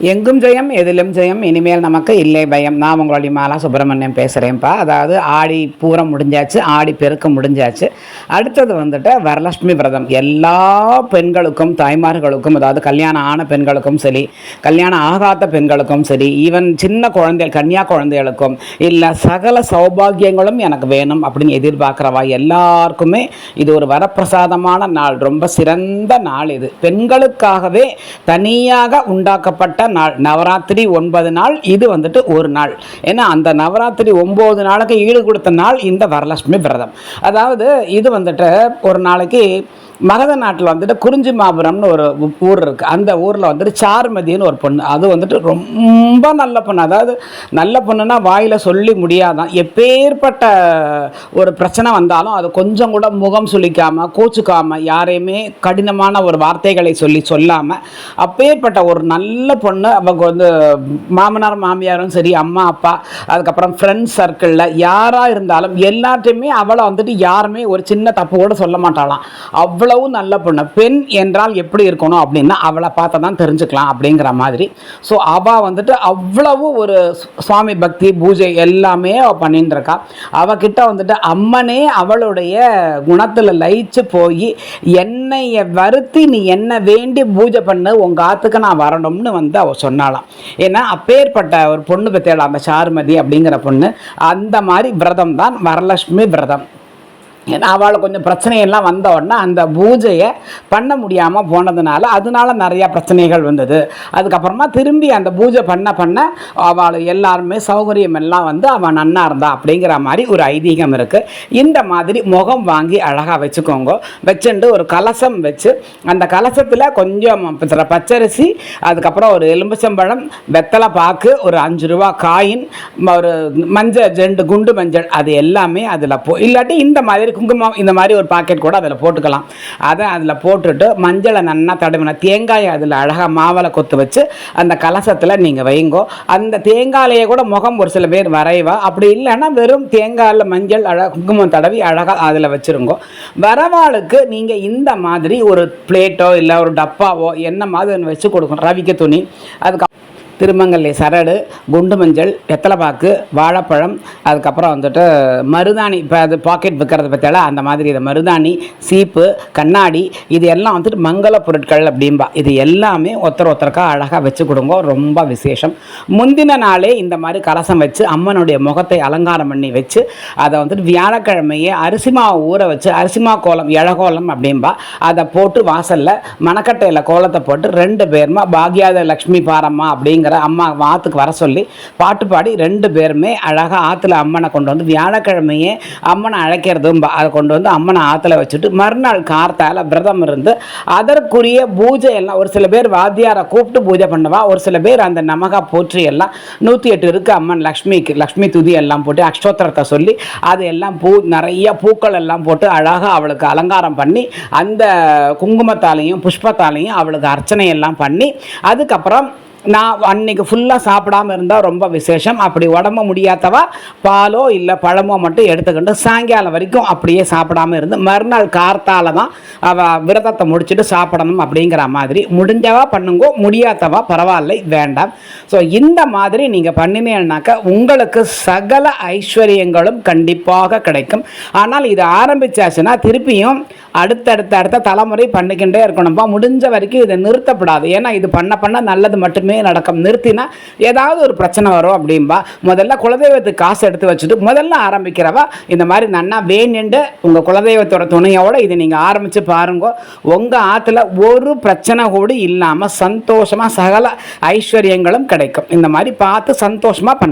எங்கும் ஜெயம் எதிலும் ஜெயம் இனிமேல் நமக்கு இல்லை பயம். நான் உங்களுடைய மாலா சுப்பிரமணியம் பேசுகிறேன்ப்பா அதாவது ஆடி பூரம் முடிஞ்சாச்சு ஆடி பெருக்கம் முடிஞ்சாச்சு. அடுத்தது வந்துட்டு வரலட்சுமி விரதம். எல்லா பெண்களுக்கும் தாய்மார்களுக்கும் அதாவது கல்யாணம் ஆன பெண்களுக்கும் சரி கல்யாணம் ஆகாத பெண்களுக்கும் சரி ஈவன் சின்ன குழந்தைகள் கன்னியா குழந்தைகளுக்கும் இல்லை சகல சௌபாகியங்களும் எனக்கு வேணும் அப்படின்னு எதிர்பார்க்குறவா எல்லாருக்குமே இது ஒரு வரப்பிரசாதமான நாள். ரொம்ப சிறந்த நாள் இது. பெண்களுக்காகவே தனியாக உண்டாக்கப்பட்ட நாள் நவராத்திரி ஒன்பது நாள் இது வந்துட்டு ஒரு நாள். ஏன்னா அந்த நவராத்திரி ஒம்பது நாளுக்கு ஈடு கொடுத்த நாள் இந்த வரலட்சுமி விரதம். அதாவது இது வந்துட்டு ஒரு நாளைக்கு மகத நாட்டில் வந்துட்டு குறிஞ்சி மாபுரம்னு ஒரு ஊர் இருக்குது அந்த ஊரில் வந்துட்டு சாருமதின்னு ஒரு பொண்ணு. அது வந்துட்டு ரொம்ப நல்ல பொண்ணு. அதாவது நல்ல பொண்ணுன்னா வாயில் சொல்லி முடியாதான். எப்பேற்பட்ட ஒரு பிரச்சனை வந்தாலும் அது கொஞ்சம் கூட முகம் சுளிக்காமல் கோச்சுக்காமல் யாரையுமே கடினமான ஒரு வார்த்தைகளை சொல்லி சொல்லாமல் அப்பேற்பட்ட ஒரு நல்ல பொண்ணு. அவங்க வந்து மாமனார் மாமியாரும் சரி அம்மா அப்பா அதுக்கப்புறம் ஃப்ரெண்ட்ஸ் சர்க்கிளில் யாராக இருந்தாலும் எல்லாத்தையுமே அவளை வந்துட்டு யாருமே ஒரு சின்ன தப்பு கூட சொல்ல மாட்டாளாம். அவ்வளோ அவ்வளவு நல்ல பொண்ணு. பெண் என்றால் எப்படி இருக்கணும் அப்படின்னா அவளை பார்த்தா தான் தெரிஞ்சுக்கலாம் அப்படிங்கிற மாதிரி. ஸோ அவள் வந்துட்டு அவ்வளவு ஒரு சுவாமி பக்தி பூஜை எல்லாமே அவள் பண்ணிட்டு இருக்கா அவகிட்ட வந்துட்டு அம்மனே அவளுடைய குணத்தில் லயிச்சு போய் என்னைய வருத்தி நீ என்ன வேண்டி பூஜை பண்ணு உங்கள் ஆத்துக்கு நான் வரணும்னு வந்து அவள் சொன்னாலாம் ஏன்னா அப்பேற்பட்ட ஒரு பொண்ணு பற்றியாள அந்த சாருமதி அப்படிங்கிற பொண்ணு அந்த மாதிரி விரதம் தான் வரலட்சுமி விரதம். ஏன்னா அவளுக்கு கொஞ்சம் பிரச்சனையெல்லாம் வந்த உடனே அந்த பூஜையை பண்ண முடியாமல் போனதுனால அதனால நிறையா பிரச்சனைகள் வந்தது. அதுக்கப்புறமா திரும்பி அந்த பூஜை பண்ண பண்ண அவள் எல்லாருமே சௌகரியம் எல்லாம் வந்து அவள் நன்னா இருந்தா அப்படிங்கிற மாதிரி ஒரு ஐதீகம் இருக்குது இந்த மாதிரி முகம் வாங்கி அழகாக வச்சுக்கோங்க. வச்சுட்டு ஒரு கலசம் வச்சு அந்த கலசத்தில் கொஞ்சம் பச்சரிசி அதுக்கப்புறம் ஒரு எலும்புச்சம்பழம் வெத்தலை பாக்கு ஒரு அஞ்சு ரூபா காயின் ஒரு மஞ்சள் ரெண்டு குண்டு மஞ்சள் அது எல்லாமே அதில் போ இல்லாட்டி இந்த மாதிரி குங்குமம் இந்த மாதிரி ஒரு பாக்கெட் கூட அதில் போட்டுக்கலாம். அதை அதில் போட்டுட்டு மஞ்சளை நல்லா தடவின தேங்காயை அதில் அழகாக மாவளை கொத்து வச்சு அந்த கலசத்தில் நீங்கள் வைங்கோ. அந்த தேங்காயிலேயே கூட முகம் ஒரு சில பேர் வரைவா. அப்படி இல்லைன்னா வெறும் தேங்காயில் மஞ்சள் அழகாக குங்குமம் தடவி அழகாக அதில் வச்சுருங்கோ. வரவாளுக்கு நீங்கள் இந்த மாதிரி ஒரு பிளேட்டோ இல்லை ஒரு டப்பாவோ என்ன மாதிரி வச்சு கொடுக்கணும். ரவிக்க துணி. அதுக்கு திருமங்கல்லி சரடு குண்டு மஞ்சள் வெத்தலைப்பாக்கு வாழைப்பழம் அதுக்கப்புறம் வந்துட்டு மருதாணி இப்போ அது பாக்கெட் விற்கிறத பற்றியால அந்த மாதிரி இது மருதாணி சீப்பு கண்ணாடி இது எல்லாம் வந்துட்டு மங்கள பொருட்கள் அப்படிம்பா. இது எல்லாமே ஒருத்தர் ஒருத்தருக்காக அழகாக வச்சு கொடுங்க. ரொம்ப விசேஷம். முந்தின நாளே இந்த மாதிரி கலசம் வச்சு அம்மனுடைய முகத்தை அலங்காரம் பண்ணி வச்சு அதை வந்துட்டு வியாழக்கிழமையே அரிசிமா ஊற வச்சு அரிசிமா கோலம் இழகோலம் அப்படிம்பா அதை போட்டு வாசலில் மணக்கட்டையில் கோலத்தை போட்டு ரெண்டு பேருமா பாக்யாத லக்ஷ்மி பாரம்மா அப்படிங்கிற அம்மா ஆற்றுக்கு வர சொல்லி பாட்டு பாடி ரெண்டு பேருமே அழகாக ஆற்றுல அம்மனை கொண்டு வந்து வியாழக்கிழமையே அம்மனை அழைக்கிறதும் அதை கொண்டு வந்து அம்மனை ஆற்றுல வச்சுட்டு மறுநாள் கார்த்தால விரதம் இருந்து அதற்குரிய பூஜை எல்லாம் ஒரு சில பேர் வாத்தியாரை கூப்பிட்டு பூஜை பண்ணுவா. ஒரு சில பேர் அந்த நமகா போற்றி எல்லாம் நூற்றி எட்டு இருக்குது அம்மன் லக்ஷ்மிக்கு லக்ஷ்மி துதி எல்லாம் போட்டு அக்ஷோத்திரத்தை சொல்லி அது எல்லாம் பூ நிறைய பூக்கள் எல்லாம் போட்டு அழகாக அவளுக்கு அலங்காரம் பண்ணி அந்த குங்குமத்தாலையும் புஷ்பத்தாலையும் அவளுக்கு அர்ச்சனை எல்லாம் பண்ணி அதுக்கப்புறம் நான் அன்னைக்கு ஃபுல்லாக சாப்பிடாம இருந்தால் ரொம்ப விசேஷம். அப்படி உடம்பு முடியாதவா பாலோ இல்லை பழமோ மட்டும் எடுத்துக்கிட்டு சாயங்காலம் வரைக்கும் அப்படியே சாப்பிடாம இருந்து மறுநாள் கார்த்தால தான் அவள் விரதத்தை முடிச்சுட்டு சாப்பிடணும் அப்படிங்கிற மாதிரி. முடிஞ்சவா பண்ணுங்கோ முடியாதவா பரவாயில்லை வேண்டாம். ஸோ இந்த மாதிரி நீங்கள் பண்ணினீங்கன்னாக்கா உங்களுக்கு சகல ஐஸ்வர்யங்களும் கண்டிப்பாக கிடைக்கும். ஆனால் இது ஆரம்பிச்சாச்சுன்னா திருப்பியும் அடுத்தடுத்த அடுத்த தலைமுறை பண்ணிக்கிட்டே இருக்கணும்ப்பா முடிஞ்ச வரைக்கும் இதை நிறுத்தப்படாது. ஏன்னா இது பண்ண பண்ண நல்லது மட்டுமே நடக்கும். நிறுத்தினா ஏதாவது ஒரு பிரச்சனை வரும் அப்படிம்பா. முதல்ல குலதெய்வத்துக்கு காசு எடுத்து வச்சுட்டு முதல்ல ஆரம்பிக்கிறவா இந்த மாதிரி நன்னா வேணுண்டு உங்கள் குலதெய்வத்தோட துணையோடு இதை நீங்கள் ஆரம்பித்து பாருங்க. உங்கள் ஆற்றுல ஒரு பிரச்சனை கூட இல்லாமல் சந்தோஷமாக சகல ஐஸ்வர்யங்களும் கிடைக்கும். இந்த மாதிரி பார்த்து சந்தோஷமாக பண்ண